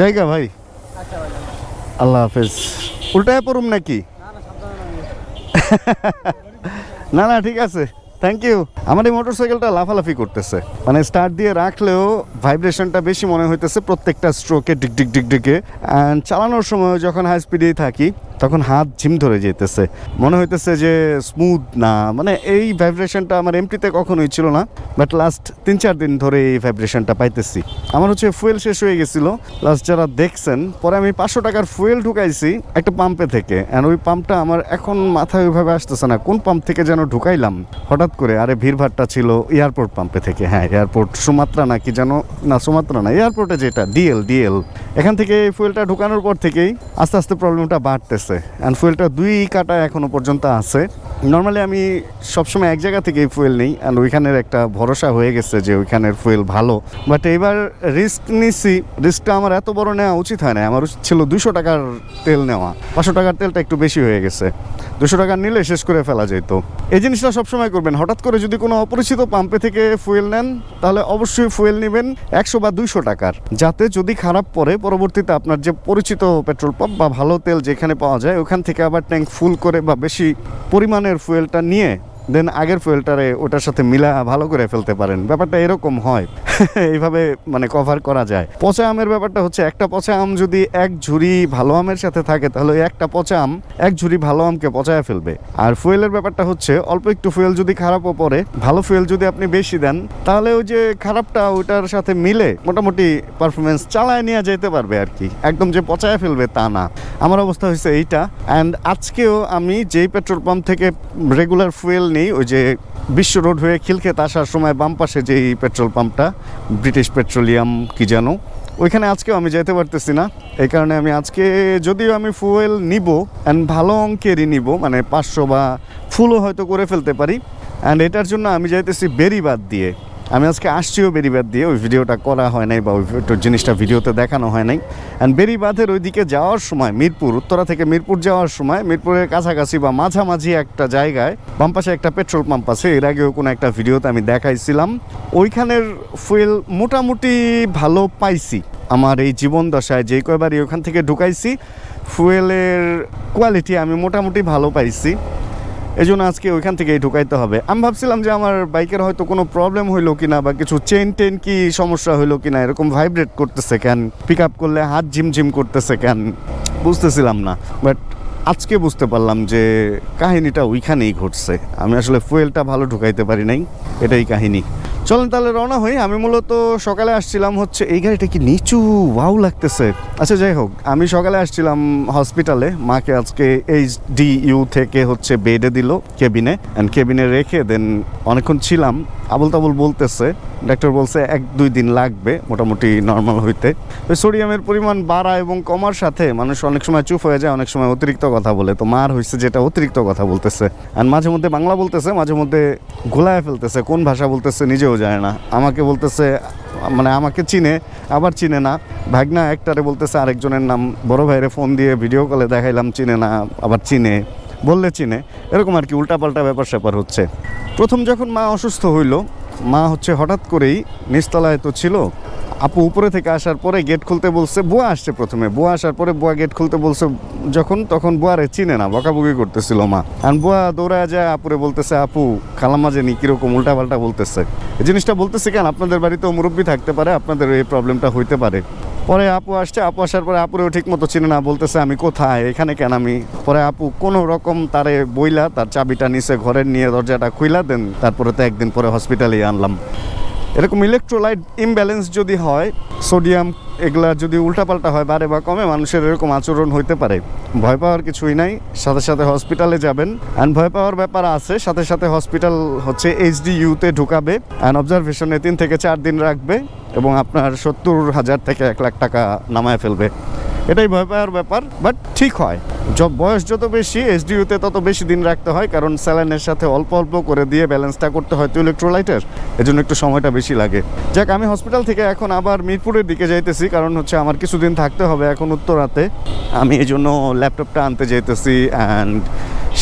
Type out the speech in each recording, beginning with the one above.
জায়গা ভাই? আল্লাহ হাফেজ। উল্টায় পড়ুম নাকি? না না, ঠিক আছে। থ্যাংক ইউ আমার এই মোটরসাইকেলটা লাফালাফি করতেছে। মানে স্টার্ট দিয়ে রাখলেও ভাইব্রেশনটা বেশি মনে হইতেছে প্রত্যেকটা স্ট্রোকে ডিক ডিক ডিক ডিকে অ্যান্ড চালানোর সময় যখন হাই স্পিডেই থাকি তখন হাত ঝিম ধরে যেতেছে। মনে হইতেছে যে স্মুথ না। মানে এই ভাইব্রেশনটা আমার এমটিতে কখনোই ছিল না বাট লাস্ট তিন চার দিন ধরে এই ভাইব্রেশনটা পাইতেছি। আমার হচ্ছে ফুয়েল শেষ হয়ে গেছিল। লাস্ট যারা দেখছেন, পরে আমি পাঁচশো টাকার ফুয়েল ঢুকাইছি একটা পাম্পে থেকে। অ্যান্ড ওই পাম্পটা আমার এখন মাথায় ওইভাবে আসতেছে না, কোন পাম্প থেকে যেন ঢুকাইলাম। হঠাৎ করে আরে ভিড়ভাড়টা ছিল এয়ারপোর্ট পাম্পে থেকে। হ্যাঁ এয়ারপোর্ট সুমাত্রা নাকি যেন, না সুমাত্রা না এয়ারপোর্টে যেটা ডিএল ডিএল এখান থেকে ফুয়েলটা ঢুকানোর পর থেকেই আস্তে আস্তে প্রবলেমটা বাড়তেছে। অ্যান্ড ফুয়েলটা দুই কাটা এখনও পর্যন্ত আছে। নর্মালি আমি সবসময় এক জায়গা থেকেই ফুয়েল নিই অ্যান্ড ওইখানের একটা ভরসা হয়ে গেছে যে ওইখানের ফুয়েল ভালো। বাট এবার রিস্ক নিছি রিস্কটা আমার এত বড় নেওয়া উচিত হয় না আমার ছিল দুশো টাকার তেল নেওয়া। পাঁচশো টাকার তেলটা একটু বেশি হয়ে গেছে। দুশো টাকা নিলে শেষ করে ফেলা যেত। এই জিনিসটা সবসময় করবেন। হঠাৎ করে যদি কোনো অপরিচিত পাম্পে থেকে ফুয়েল নেন, তাহলে অবশ্যই ফুয়েল নেবেন একশো বা দুইশো টাকার। যাতে যদি খারাপ পরে পরবর্তীতে আপনার যে পরিচিত পেট্রোল পাম্প বা ভালো তেল যেখানে পাওয়া যায় ওখান থেকে আবার ট্যাঙ্ক ফুল করে বা বেশি পরিমাণের ফুয়েলটা নিয়ে দেন আগের ফুয়েলটারে ওটার সাথে মিলা ভালো করে ফেলতে পারেন। ব্যাপারটা এরকম হয়। এইভাবে মানে কভার করা যায়। পচা আমের ব্যাপারটা হচ্ছে, একটা পচা আম যদি এক ঝুড়ি ভালো আমের সাথে থাকে, তাহলে একটা পচা আম এক ঝুড়ি ভালো আমকে পচায় ফেলবে। আর ফুয়েলের ব্যাপারটা হচ্ছে, অল্প একটু ফুয়েল যদি খারাপও পড়ে, ভালো ফুয়েল যদি আপনি বেশি দেন, তাহলে ওই যে খারাপটা ওইটার সাথে মিলে মোটামুটি পারফরমেন্স চালায় নিয়ে যেতে পারবে আর কি একদম যে পচায় ফেলবে তা না। আমার অবস্থা হয়েছে এইটা। অ্যান্ড আজকেও আমি যেই পেট্রোল পাম্প থেকে রেগুলার ফুয়েল নিই, ওই যে বিশ্ব রোড হয়ে খিলখেত আসার সময় বাম পাশে যে পেট্রোল পাম্পটা, ব্রিটিশ পেট্রোলিয়াম কি যেন ওইখানে আজকেও আমি যেতে পারতেছি না। এই কারণে আমি আজকে যদিও আমি ফুয়েল নিব অ্যান্ড ভালো অঙ্কেরই নিব মানে পাঁচশো বা ফুলও হয়তো করে ফেলতে পারি অ্যান্ড এটার জন্য আমি যাইতেছি বেরিবাদ দিয়ে। আমি আজকে আসছিও বেরিবাদ দিয়ে, ওই ভিডিওটা করা হয় নাই বা ওই জিনিসটা ভিডিওতে দেখানো হয় নাই। অ্যান্ড বেরিবাঁধের ওইদিকে যাওয়ার সময়, মিরপুর, উত্তরা থেকে মিরপুর যাওয়ার সময়, মিরপুরের কাছাকাছি বা মাঝামাঝি একটা জায়গায়, বাম পাশে একটা পেট্রোল পাম্প আছে, এর আগেও কোনো একটা ভিডিওতে আমি দেখাইছিলাম। ওইখানের ফুয়েল মোটামুটি ভালো পাইছি। আমার এই জীবন দশায় যে কয়বারই ওখান থেকে ঢুকাইছি, ফুয়েলের কোয়ালিটি আমি মোটামুটি ভালো পাইছি। এই জন্য আজকে ওইখান থেকেই ঢুকাইতে হবে। আমি ভাবছিলাম যে আমার বাইকের হয়তো কোনো প্রবলেম হইল কিনা বা কিছু চেন টেন কি সমস্যা হইল কিনা, এরকম ভাইব্রেট করতেছে কেন? পিক আপ করলে হাত ঝিমঝিম করতেছে কেন? বুঝতেছিলাম না। বাট আজকে বুঝতে পারলাম যে কাহিনীটা ওইখানেই ঘটছে। আমি আসলে ফুয়েলটা ভালো ঢুকাইতে পারি নাই। এটাই কাহিনী। চলেন তাহলে রওনা হই। আমি মূলত সকালে আসছিলাম হচ্ছে, এই গাড়িটা কি নিচু? ওয়াও লাগতেছে। আচ্ছা যাই হোক, আমি সকালে আসছিলাম হসপিটালে মাকে আজকে এইচ ডি ইউ থেকে হচ্ছে বেডে দিল কেবিনে অ্যান্ড কেবিনে রেখে দেন অনেকক্ষণ ছিলাম। আবল তাবল বলতেছে, ডাক্তার বলছে এক দুই দিন লাগবে মোটামুটি নর্মাল হইতে। তো সোডিয়ামের পরিমাণ বাড়া এবং কমার সাথে মানুষ অনেক সময় চুপ হয়ে যায়, অনেক সময় অতিরিক্ত কথা বলে। তো মার হয়েছে যেটা অতিরিক্ত কথা বলতেছে। আর মাঝে মধ্যে বাংলা বলতেছে, মাঝে মধ্যে গোলায় ফেলতেছে, কোন ভাষা বলতেছে নিজেও যায় না। আমাকে বলতেছে মানে আমাকে চিনে, আবার চিনে না। ভাগনা একটারে বলতেছে, আরেকজনের নাম বড় ভাইরে ফোন দিয়ে ভিডিও কলে দেখাইলাম, চিনে না, আবার চিনে। বললে চিনে। এরকম আর কি উল্টাপাল্টা ব্যাপার স্যাপার হচ্ছে। প্রথম যখন মা অসুস্থ হইল মা হচ্ছে হঠাৎ করেই নিচতলায় তো ছিল। আপু উপরে থেকে আসার পরে গেট খুলতে বলছে, বুয়া আসছে প্রথমে। বুয়া আসার পরে বুয়া গেট খুলতে বলছে, যখন তখন বুয়ারে চিনে না, বকাবকি করতেছিল মা। আর বুয়া দৌড়ায় যায়, আপুরে বলতেছে, আপু খালামা জানি কীরকম উল্টাপাল্টা বলতেছে। এই জিনিসটা বলতেছে কেন? আপনাদের বাড়িতেও মুরব্বী থাকতে পারে, আপনাদের এই প্রবলেমটা হইতে পারে। পরে আপু আসছে, আপু আসার পরে আপুরেও ঠিক মতো চিনে না, বলতেছে, আমি কোথায়? এখানে কেন আমি? পরে আপু কোনো রকম তারে বইলা তার চাবিটা নিচে ঘরের নিয়ে দরজাটা খুইলা দেন, তারপরে তো একদিন পরে হসপিটালে আনলাম। এরকম ইলেকট্রোলাইট ইমব্যালেন্স যদি হয় সোডিয়াম এগুলা যদি উল্টাপাল্টা হয় বারে বা কমে, মানুষের এরকম আচরণ হইতে পারে। ভয় পাওয়ার কিছুই নাই, সাথে সাথে হসপিটালে যাবেন। অ্যান্ড ভয় পাওয়ার ব্যাপার আছে, সাথে সাথে হসপিটাল হচ্ছে এইচডি ইউতে ঢুকাবে। অ্যান্ড অবজারভেশনে তিন থেকে চার দিন রাখবে। এবং আপনার সত্তর হাজার থেকে এক লাখ টাকা নামায় ফেলবে। এটাই ভয় পাওয়ার ব্যাপার বাট ঠিক হয়। বয়স যত বেশি এসডিউতে তত বেশি দিন রাখতে হয়, কারণ স্যালাইনের সাথে অল্প অল্প করে দিয়ে ব্যালেন্সটা করতে হয় তো ইলেকট্রোলাইটের এজন্য একটু সময়টা বেশি লাগে। যাক, আমি হসপিটাল থেকে এখন আবার মিরপুরের দিকে যাইতেছি, কারণ হচ্ছে আমার কিছুদিন থাকতে হবে এখন উত্তরাতে। আমি এই জন্য ল্যাপটপটা আনতে যাইতেছি অ্যান্ড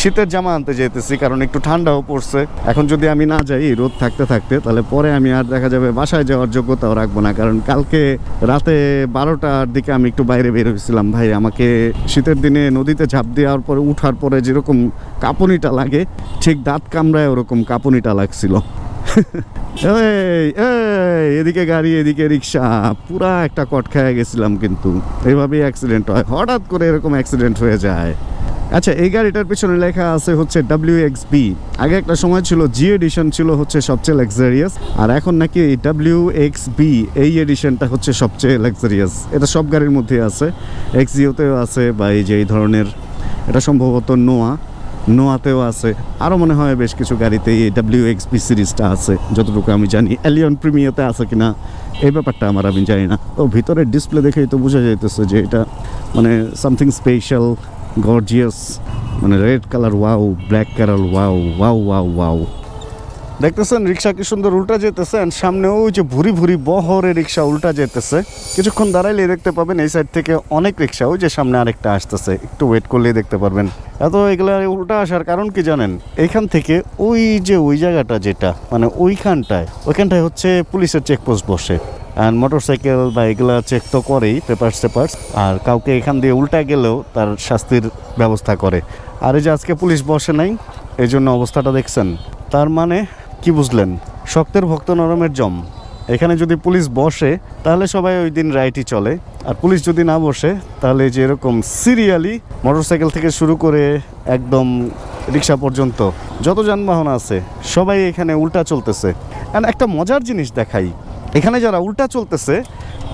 শীতের জামা আনতে যেতেছি কারণ একটু ঠান্ডাও পড়ছে। এখন যদি আমি না যাই, রোদ থাকতে থাকতে, তাহলে পরে আমি আর দেখা যাবে বাসায় যাওয়ার যোগ্যতাও রাখব না, কারণ কালকে রাতে বারোটার দিকে আমি একটু বাইরে বের হয়েছিলাম। ভাই, আমাকে শীতের দিনে নদীতে ঝাঁপ দেওয়ার পরে, উঠার পরে যেরকম কাঁপুনিটা লাগে, ঠিক দাঁত কামড়ায় ওরকম কাঁপুনিটা লাগছিল। এদিকে গাড়ি, এদিকে রিক্সা, পুরা একটা কট খেয়ে গেছিলাম কিন্তু। এইভাবেই অ্যাক্সিডেন্ট হয়। হঠাৎ করে এরকম অ্যাক্সিডেন্ট হয়ে যায়। আচ্ছা এই গাড়িটার পিছনে লেখা আছে হচ্ছে ডাব্লিউ এক্স বি আগে একটা সময় ছিল জি এডিশন ছিল হচ্ছে সবচেয়ে লাক্সারিয়াস আর এখন নাকি এই ডাব্লিউ এক্স বি এই এডিশনটা হচ্ছে সবচেয়ে লাক্সারিয়াস এটা সব গাড়ির মধ্যে আছে। এক্স জিওতেও আছে বা এই যে এই ধরনের, এটা সম্ভবত নোয়া নোয়াতেও আছে। আরও মনে হয় বেশ কিছু গাড়িতে এই ডাব্লিউ এক্স বি সিরিজটা আছে, যতটুকু আমি জানি। অ্যালিয়ন প্রিমিয়াতে আছে কিনা, এই ব্যাপারটা আমার আমি জানি না। ও ভিতরের ডিসপ্লে দেখেই তো বোঝা যাইতেছে যে এটা মানে সামথিং স্পেশাল গর্জিয়াস মানে red colour wow black colour wow wow wow wow দেখতেছেন রিক্সা কি সুন্দর উল্টা যেতেছে সামনে ওই যে ভুরি ভুরি বহরে রিক্সা উল্টা যেতেছে। কিছুক্ষণ দাঁড়াইলে দেখতে পাবেন এই সাইড থেকে অনেক রিক্সা ওই যে সামনে আরেকটা আসতেছে, একটু ওয়েট করলেই দেখতে পারবেন। এত এগুলা উল্টা আসার কারণ কি জানেন? এইখান থেকে ওই যে ওই জায়গাটা যেটা মানে ওইখানটায় ওইখানটায় হচ্ছে পুলিশের চেকপোস্ট বসে। অ্যান্ড মোটরসাইকেল বা এগুলা চেক তো করেই পেপার্স টেপার্স আর কাউকে এখান দিয়ে উল্টা গেলেও তার শাস্তির ব্যবস্থা করে। আর এই যে আজকে পুলিশ বসে নাই, এই জন্য অবস্থাটা দেখছেন। তার মানে কি বুঝলেন? শক্তের ভক্ত নরমের জম। এখানে যদি পুলিশ বসে, তাহলে সবাই ওই দিন রাইটই চলে। আর পুলিশ যদি না বসে, তাহলে যে এরকম সিরিয়ালি মোটরসাইকেল থেকে শুরু করে একদম রিক্সা পর্যন্ত যত যানবাহন আছে, সবাই এখানে উল্টা চলতেছে। অ্যান্ড একটা মজার জিনিস দেখাই। এখানে যারা উল্টা চলতেছে,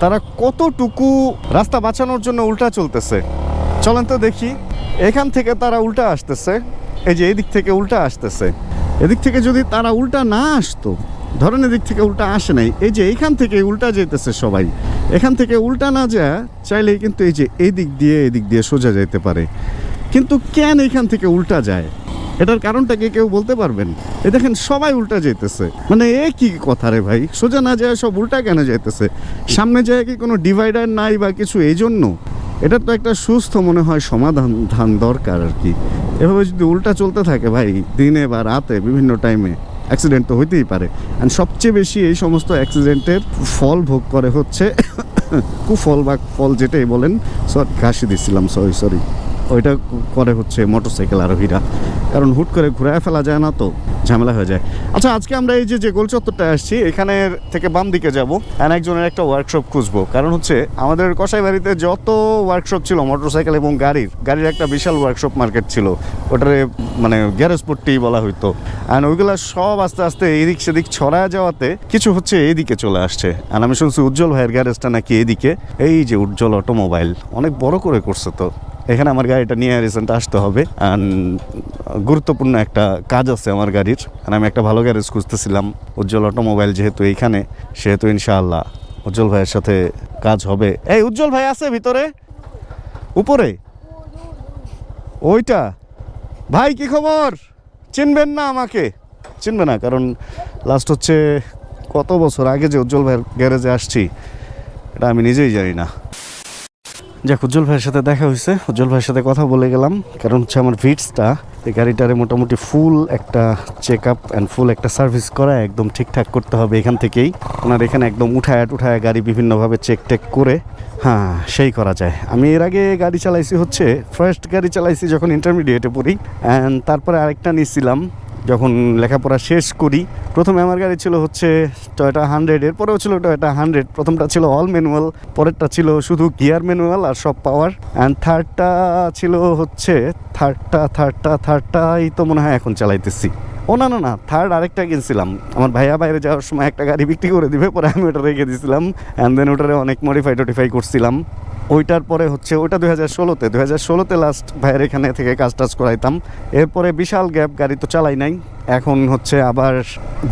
তারা কতটুকু রাস্তা বাঁচানোর জন্য উল্টা চলতেছে? চলেন তো দেখি। এখান থেকে তারা উল্টা আসতেছে। এই যে এদিক থেকে উল্টা আসতেছে। এদিক থেকে যদি তারা উল্টা না আসতো, ধরেন এদিক থেকে উল্টা আসে নাই, এই যে এইখান থেকে উল্টা যেতেছে সবাই। এখান থেকে উল্টা না যায়, চাইলেই কিন্তু এই যে এদিক দিয়ে এদিক দিয়ে সোজা যেতে পারে। কিন্তু কেন এখান থেকে উল্টা যায়? এটার কারণটা কি কেউ বলতে পারবেন? এ দেখেন, সবাই উল্টা যেতেছে মানে এ কি কথা রে ভাই? সোজা না যায় সব উল্টা কেন যাইতেছে? সামনে যায় কি কোনো ডিভাইডার নাই বা কিছু? এই জন্য। এটার তো একটা সুস্থ মনে হয় সমাধান ধান দরকার আর কি। এভাবে যদি উল্টা চলতে থাকে ভাই, দিনে বা রাতে, বিভিন্ন টাইমে অ্যাক্সিডেন্ট তো হইতেই পারে। অ্যান্ড সবচেয়ে বেশি এই সমস্ত অ্যাক্সিডেন্টের ফল ভোগ করে হচ্ছে কুফল বা ফল যেটাই বলেন, সরি কাশি দিচ্ছিলাম সরি সরি। ওইটা করে হচ্ছে মোটরসাইকেল আরোহীরা। কারণ হুট করে ঘুরায় ফেলা যায় না তো, ঝামেলা হয়ে যায়। আচ্ছা আজকে আমরা এই যে যে গোল চত্বরটা আসছি এখানে থেকে বাম দিকে যাব আর একজনের একটা ওয়ার্কশপ খুঁজবো। কারণ হচ্ছে আমাদের কসাই বাড়িতে যত ওয়ার্কশপ ছিল মোটরসাইকেল এবং গাড়ির গাড়ির একটা বিশাল ওয়ার্কশপ মার্কেট ছিল। ওটারে মানে গ্যারেজ পট্টি বলা হইতো। আর ওইগুলা সব আস্তে আস্তে এদিক সেদিক ছড়ায় যাওয়াতে কিছু হচ্ছে এইদিকে চলে আসছে। আর আমি শুনছি উজ্জ্বল ভাইয়ের গ্যারেজটা নাকি এইদিকে এই যে উজ্জ্বল অটোমোবাইল অনেক বড় করে করছে তো। এখানে আমার গাড়িটা নিয়ে রিসেন্ট আসতে হবে। গুরুত্বপূর্ণ একটা কাজ আছে আমার গাড়ির। আমি একটা ভালো গ্যারেজ খুঁজতেছিলাম। উজ্জ্বল অটোমোবাইল যেহেতু এইখানে, সেহেতু ইনশাআল্লাহ উজ্জ্বল ভাইয়ের সাথে কাজ হবে। এই উজ্জ্বল ভাই আছে ভিতরে? উপরে? ওইটা? ভাই, কি খবর? চিনবেন না আমাকে? চিনবে না, কারণ লাস্ট হচ্ছে কত বছর আগে যে উজ্জ্বল ভাইয়ের গ্যারেজে আসছি, এটা আমি নিজেই জানি না। যাক, উজ্জ্বল ভাইয়ের সাথে দেখা হয়েছে। উজ্জ্বল ভাইয়ের সাথে কথা বলে গেলাম। কারণ হচ্ছে আমার ভিটসটা, এই গাড়িটারে মোটামুটি ফুল একটা চেক আপ অ্যান্ড ফুল একটা সার্ভিস করা একদম ঠিকঠাক করতে হবে এখান থেকেই। ওনার এখানে একদম উঠায় উঠায় গাড়ি বিভিন্নভাবে চেক টেক করে হ্যাঁ সেই করা যায়। আমি এর আগে গাড়ি চালাইছি হচ্ছে ফার্স্ট গাড়ি চালাইছি যখন ইন্টারমিডিয়েটে পড়ি অ্যান্ড তারপরে আরেকটা নিয়েছিলাম যখন লেখাপড়া শেষ করি, প্রথমে আমার গাড়ি ছিল হচ্ছে টয়োটা হান্ড্রেড এরপরেও ছিল টয়োটা হান্ড্রেড প্রথমটা ছিল অল ম্যানুয়াল পরেরটা ছিল শুধু গিয়ার ম্যানুয়াল আর সব পাওয়ার অ্যান্ড থার্ডটা ছিল হচ্ছে থার্ডটা থার্ডটা থার্ডটাই তো মনে হয় এখন চালাইতেছি। ও, না না না থার্ড আরেকটা কিনছিলাম। আমার ভাইয়া বাইরে যাওয়ার সময় একটা গাড়ি বিক্রি করে দিবে, পরে আমি ওটা রেখে দিয়েছিলাম অ্যান্ড দেন ওটারে অনেক মডিফাই টডিফাই করছিলাম। ওইটার পরে হচ্ছে ওইটা দুই হাজার ষোলোতে। দুই হাজার ষোলোতে লাস্ট ভাইয়ের এখানে থেকে কাজ টাজ করাইতাম। এরপরে বিশাল গ্যাপ গাড়ি তো চালাই নাই। এখন হচ্ছে আবার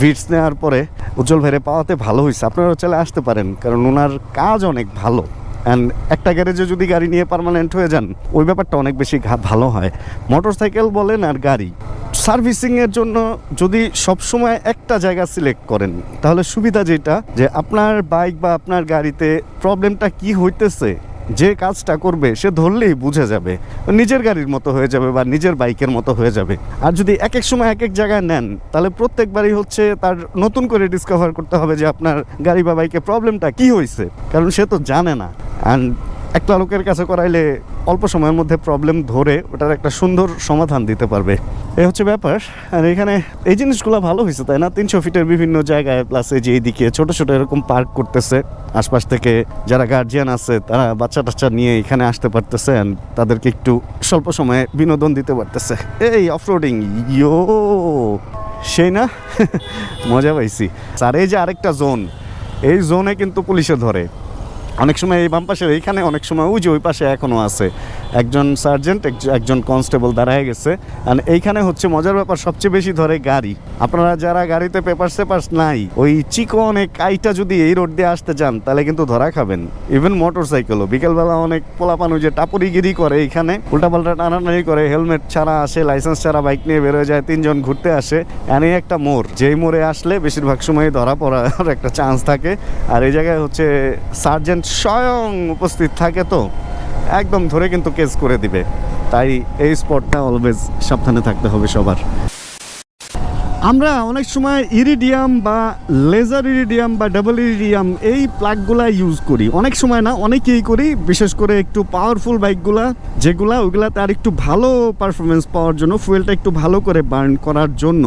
ভিটস নেওয়ার পরে উজ্জ্বল ভাইরে পাওয়াতে ভালো হয়েছে আপনারা চলে আসতে পারেন, কারণ ওনার কাজ অনেক ভালো। অ্যান্ড একটা গ্যারেজে যদি গাড়ি নিয়ে পার্মানেন্ট হয়ে যান, ওই ব্যাপারটা অনেক বেশি ভালো হয়। মোটর সাইকেল বলেন আর গাড়ি। সার্ভিসিংয়ের জন্য যদি সবসময় একটা জায়গা সিলেক্ট করেন, তাহলে সুবিধা যেটা, যে আপনার বাইক বা আপনার গাড়িতে প্রবলেমটা কি হইতেছে যে কাজটা করবে, সে ধরলেই বুঝে যাবে। নিজের গাড়ির মতো হয়ে যাবে বা নিজের বাইকের মতো হয়ে যাবে। আর যদি এক এক সময় এক এক জায়গায় নেন, তাহলে প্রত্যেকবারই হচ্ছে তার নতুন করে ডিসকভার করতে হবে যে আপনার গাড়ি বা বাইকের প্রবলেমটা কি হয়েছে কারণ সে তো জানে না। অ্যান্ড একটা লোকের কাছে করাইলে অল্প সময়ের মধ্যে প্রবলেম ধরে ওটার একটা সুন্দর সমাধান দিতে পারবে। এই হচ্ছে ব্যাপার। আর এখানে এই জিনিসগুলো ভালো হয়েছে, তাই না? তিনশো ফিটের বিভিন্ন জায়গায় প্লাস এই যে এইদিকে ছোট ছোট এরকম পার্ক করতেছে। আশপাশ থেকে যারা গার্জিয়ান আছে, তারা বাচ্চা টাচ্চা নিয়ে এখানে আসতে পারতেছে তাদেরকে একটু স্বল্প সময়ে বিনোদন দিতে পারতেছে। এই অফরোডিং ইয়ো, সেই না? মজা পাইছি। আর এই যে আরেকটা জোন এই জোনে কিন্তু পুলিশে ধরে। অনেক সময় এই বাম পাশের এইখানে, অনেক সময় ওই যে ওই পাশে এখনও আছে। একজন সার্জেন্ট একজন কনস্টেবল দাঁড়ায় গেছে। আর এইখানে হচ্ছে মজার ব্যাপার, সবচেয়ে বেশি ধরে গাড়ি। আপনারা যারা গাড়িতে পেপার সেপার্স নাই, ওই চিকন এক কাইটা যদি এই রোড দিয়ে আসতে যান তাহলে কিন্তু ধরা খাবেন। ইভেন মোটর সাইকেলও বিকেলবেলা অনেক পোলাপানো যে টাপুরিগিরি করে এখানে উল্টাপাল্টা টানাটানি করে হেলমেট ছাড়া আসে লাইসেন্স ছাড়া বাইক নিয়ে বেরোয় যায়, তিনজন ঘুরতে আসে। এনে একটা মোড়, যেই মোড়ে আসলে বেশিরভাগ সময় ধরা পড়ার একটা চান্স থাকে। আর এই জায়গায় হচ্ছে সার্জেন্ট স্বয়ং উপস্থিত থাকে তো, একদম ধরে কিন্তু কেস করে দিবে। তাই এই স্পটটা অলওয়েজ সাবধানে থাকতে হবে সবার। আমরা অনেক সময় ইরিডিয়াম বা লেজার ইরিডিয়াম বা ডাবল ইরিডিয়াম এই প্লাগগুলা ইউজ করি। অনেক সময় না, অনেকেই করি, বিশেষ করে একটু পাওয়ারফুল বাইকগুলা, যেগুলা ওইগুলাতে আর একটু ভালো পারফরমেন্স পাওয়ার জন্য ফুয়েলটা একটু ভালো করে বার্ন করার জন্য।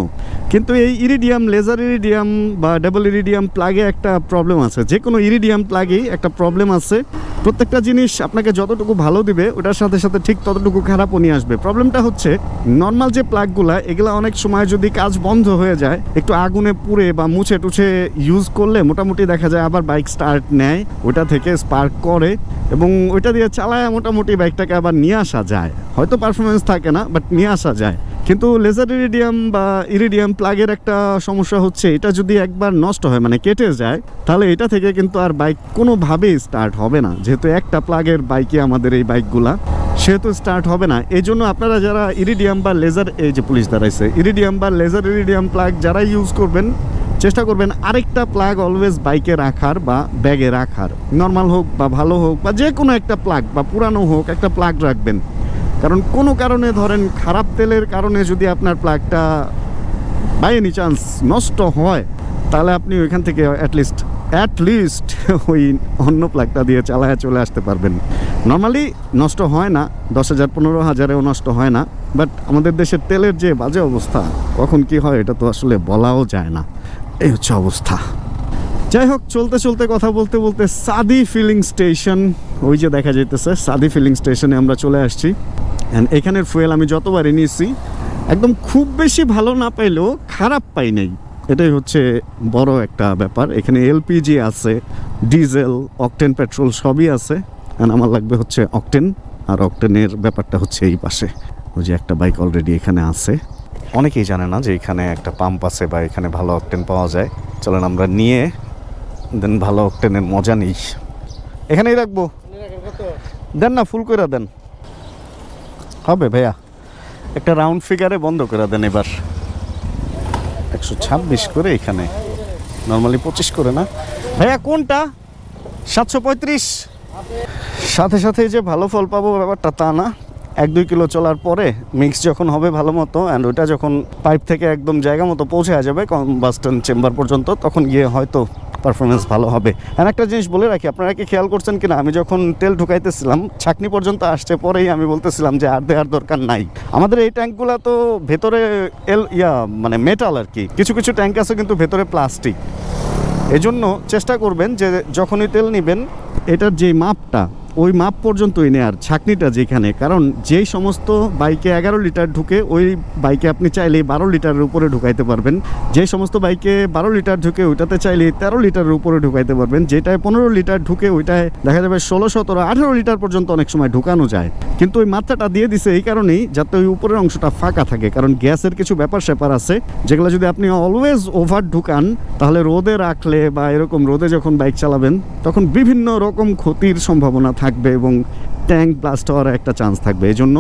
কিন্তু এই ইরিডিয়াম, লেজার ইরিডিয়াম বা ডাবল ইরিডিয়াম প্লাগে একটা প্রবলেম আছে। যে কোনো ইরিডিয়াম প্লাগেই একটা প্রবলেম আছে। প্রত্যেকটা জিনিস আপনাকে যতটুকু ভালো দিবে, ওটার সাথে সাথে ঠিক ততটুকু খারাপও নিয়ে আসবে। প্রবলেমটা হচ্ছে, নর্মাল যে প্লাগগুলা, এগুলা অনেক সময় যদি কাজ বন্ধ হয়ে যায়, একটু আগুনে পুড়ে বা মুছে টুছে ইউজ করলে মোটামুটি দেখা যায় আবার বাইক স্টার্ট নেয়। ওটা থেকে স্পার্ক করে এবং ওইটা দিয়ে চালায় মোটামুটি বাইকটাকে আবার নিয়ে আসা যায়। হয়তো পারফরমেন্স থাকে না বাট নিয়ে আসা যায়। কিন্তু লেজার ইরিডিয়াম বা ইরিডিয়াম প্লাগের একটা সমস্যা হচ্ছে, এটা যদি একবার নষ্ট হয় মানে কেটে যায়, তাহলে এটা থেকে কিন্তু আর বাইক কোনোভাবেই স্টার্ট হবে না। যেহেতু একটা প্লাগের বাইকে আমাদের এই বাইকগুলা সেহেতু স্টার্ট হবে না। এই জন্য আপনারা যারা ইরিডিয়াম বা লেজার এই যে পুলিশ দাঁড়াইছে ইরিডিয়াম বা লেজার ইরিডিয়াম প্লাগ যারা ইউজ করবেন, চেষ্টা করবেন আরেকটা প্লাগ অলওয়েজ বাইকে রাখার বা ব্যাগে রাখার। নর্মাল হোক বা ভালো হোক বা যে কোনো একটা প্লাগ বা পুরানো হোক একটা প্লাগ রাখবেন। কারণ কোনো কারণে ধরেন খারাপ তেলের কারণে যদি আপনার প্লাগটা বাই এনি চান্স নষ্ট হয়, তাহলে আপনি ওইখান থেকে অ্যাটলিস্ট অ্যাটলিস্ট ওই অন্য প্লাগটা দিয়ে চালায় চলে আসতে পারবেন। নর্মালি নষ্ট হয় না, দশ হাজার, পনেরো হাজারেও নষ্ট হয় না বাট আমাদের দেশের তেলের যে বাজে অবস্থা, কখন কি হয় এটা তো আসলে বলাও যায় না। এই হচ্ছে অবস্থা। যাই হোক, চলতে চলতে কথা বলতে বলতে সাদি ফিলিং স্টেশন ওই যে দেখা যাইতেছে, সাদি ফিলিং স্টেশনে আমরা চলে আসছি। অ্যান্ড এখানের ফুয়েল আমি যতবারই নিয়েছি একদম খুব বেশি ভালো না পাইলেও খারাপ পাই নাই। এটাই হচ্ছে বড় একটা ব্যাপার। এখানে এলপিজি আছে, ডিজেল, অকটেন, পেট্রোল সবই আছে অ্যান্ড আমার লাগবে হচ্ছে অকটেন, আর অকটেনের ব্যাপারটা হচ্ছে এই পাশে। ওই যে একটা বাইক অলরেডি এখানে আছে। অনেকেই জানে না যে এখানে একটা পাম্প আছে বা এখানে ভালো অকটেন পাওয়া যায়। চলেন আমরা নিয়ে দেন ভালো অকটেনের মজা নিই। এখানেই রাখব। দেন না ফুল করে দেন। হবে ভাইয়া। একটা রাউন্ড ফিগারে বন্ধ করে দেন এবার। একশো ছাব্বিশ করে এখানে। নর্মালি পঁচিশ করে না। ভাইয়া কোনটা? সাতশো পঁয়ত্রিশ। সাথে সাথে যে ভালো ফল পাবো ব্যাপারটা তা না। এক দুই কিলো চলার পরে মিক্স যখন হবে ভালো মতো অ্যান্ড ওইটা যখন পাইপ থেকে একদম জায়গা মতো পৌঁছে যাবে বাস স্ট্যান্ড চেম্বার পর্যন্ত তখন গিয়ে হয়তো পারফরমেন্স ভালো হবে। আর একটা জিনিস বলে রাখি, আপনারা কি খেয়াল করছেন কিনা? আমি যখন তেল ঢুকাইতেছিলাম, ছাকনি পর্যন্ত আসছে, পরেই আমি বলতেছিলাম যে আর দেওয়ার দরকার নাই। আমাদের এই ট্যাঙ্কগুলো তো ভেতরে এল, ইয়া মানে মেটাল আর কি। কিছু কিছু ট্যাঙ্ক আছে কিন্তু ভেতরে প্লাস্টিক এজন্য চেষ্টা করবেন যে যখনই তেল নেবেন, এটার যে মাপটা ওই মাপ পর্যন্ত এনে আর ছাকনিটা যেখানে, কারণ যেই সমস্ত বাইকে এগারো লিটার ঢুকে, ওই বাইকে আপনি চাইলে বারো লিটারের উপরে ঢুকাইতে পারবেন। যে সমস্ত বাইকে বারো লিটার ঢুকে, ওইটাতে চাইলে তেরো লিটারের উপরে ঢুকাইতে পারবেন। যেটায় পনেরো লিটার ঢুকে, ওইটায় দেখা যাবে ষোলো, সতেরো, আঠেরো লিটার পর্যন্ত অনেক সময় ঢুকানো যায়। কিন্তু ওই মাত্রাটা দিয়ে দিছে এই কারণেই যাতে ওই উপরের অংশটা ফাঁকা থাকে, কারণ গ্যাসের কিছু ব্যাপার স্যাপার আছে, যেগুলো যদি আপনি অলওয়েজ ওভার ঢুকান, তাহলে রোদে রাখলে বা এরকম রোদে যখন বাইক চালাবেন, তখন বিভিন্ন রকম ক্ষতির সম্ভাবনা থাকবে এবং ট্যাঙ্ক ব্লাস্ট হওয়ার একটা চান্স থাকবে। এই জন্য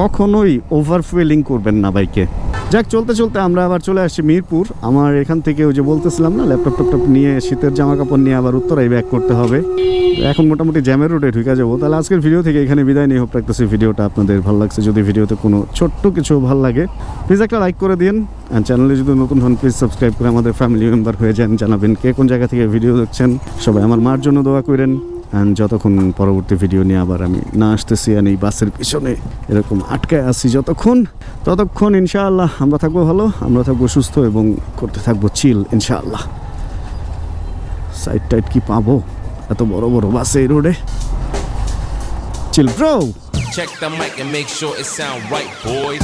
কখনোই ওভার ফুয়েলিং করবেন না বাইকে যাক, চলতে চলতে আমরা আবার চলে আসছি মিরপুর। আমার এখান থেকে ওই যে বলতেছিলাম না ল্যাপটপ ট্যাপটপ নিয়ে শীতের জামা কাপড় নিয়ে আবার উত্তরাই ব্যাক করতে হবে। এখন মোটামুটি জ্যামের রোডে ঢুকে যাব। তাহলে আজকের ভিডিও থেকে এখানে বিদায় নিয়ে হোপ রাখতেছি ভিডিওটা আপনাদের ভালো লাগছে। যদি ভিডিওতে কোনো ছোট্ট কিছু ভালো লাগে প্লিজ একটা লাইক করে দিন। আর চ্যানেলে যদি নতুন হন প্লিজ সাবস্ক্রাইব করে আমাদের ফ্যামিলি মেম্বার হয়ে যান। জানাবেন কে কোন জায়গা থেকে ভিডিও দেখছেন। সবাই আমার মার জন্য দোয়া করেন। যতক্ষণ পরবর্তী ভিডিও নিয়ে আবার আমি না আসতেছি আর এই বাসের পিছনে এরকম আটকায় আসি যতক্ষণ ততক্ষণ ইনশাআল্লাহ আমরা থাকব ভালো আমরা থাকব সুস্থ এবং করতে থাকব চিল ইনশাআল্লাহ। সাইড টাইড কি পাবো? এত বড় বড় বাসে এই রোডে chill bro Check the mic and make sure it sound right, boys.